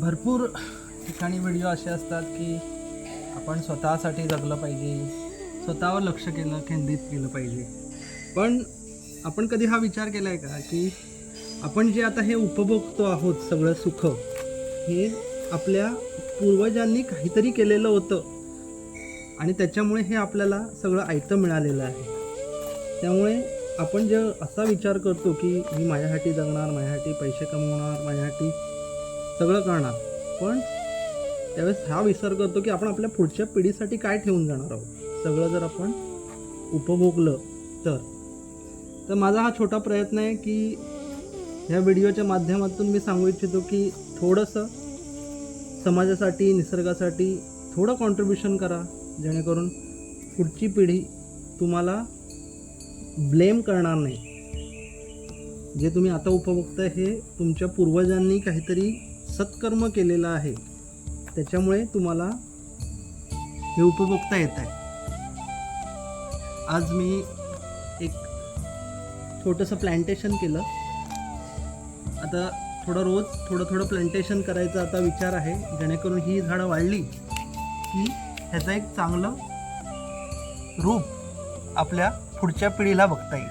भरपूर ठिकाणी व्हिडिओ असे असतात की आपण स्वतःसाठी जगलं पाहिजे स्वतःवर लक्ष केलं केंद्रित केलं पाहिजे. पण आपण कधी हा विचार केला आहे का की आपण जे आता हे उपभोगतो आहोत सगळं सुख हे आपल्या पूर्वजांनी काहीतरी केलेलं होतं. आणि त्याच्यामुळे हे आपल्याला सगळं ऐकतं मिळालेलं आहे. त्यामुळे आपण जे असा विचार करतो की मी माझ्यासाठी जगणार माझ्यासाठी पैसे कमवणार माझ्यासाठी सगळं करणार. पण त्यावेळेस हा विचार करतो की आपण आपल्या पुढच्या पिढीसाठी काय ठेवून जाणार आहोत? सगळं जर आपण उपभोगलं तर. तर माझा हा छोटा प्रयत्न आहे की ह्या व्हिडिओच्या माध्यमातून मी सांगू इच्छितो की थोडंसं समाजासाठी निसर्गासाठी थोडं कॉन्ट्रीब्युशन करा जेणेकरून पुढची पिढी तुम्हाला ब्लेम करणार नाही. जे तुम्ही आता उपभोगताय हे तुमच्या पूर्वजांनी काहीतरी सत्कर्म केलेलं आहे. त्याच्यामुळे तुम्हाला हे उपभोगता येत आहे. आज मी एक छोटंसं प्लॅन्टेशन केलं. आता थोडं रोज थोडं थोडं प्लॅन्टेशन करायचा आता विचार आहे. जेणेकरून ही झाडं वाढली की ह्याचं एक चांगलं रूप आपल्या पुढच्या पिढीला बघता येईल.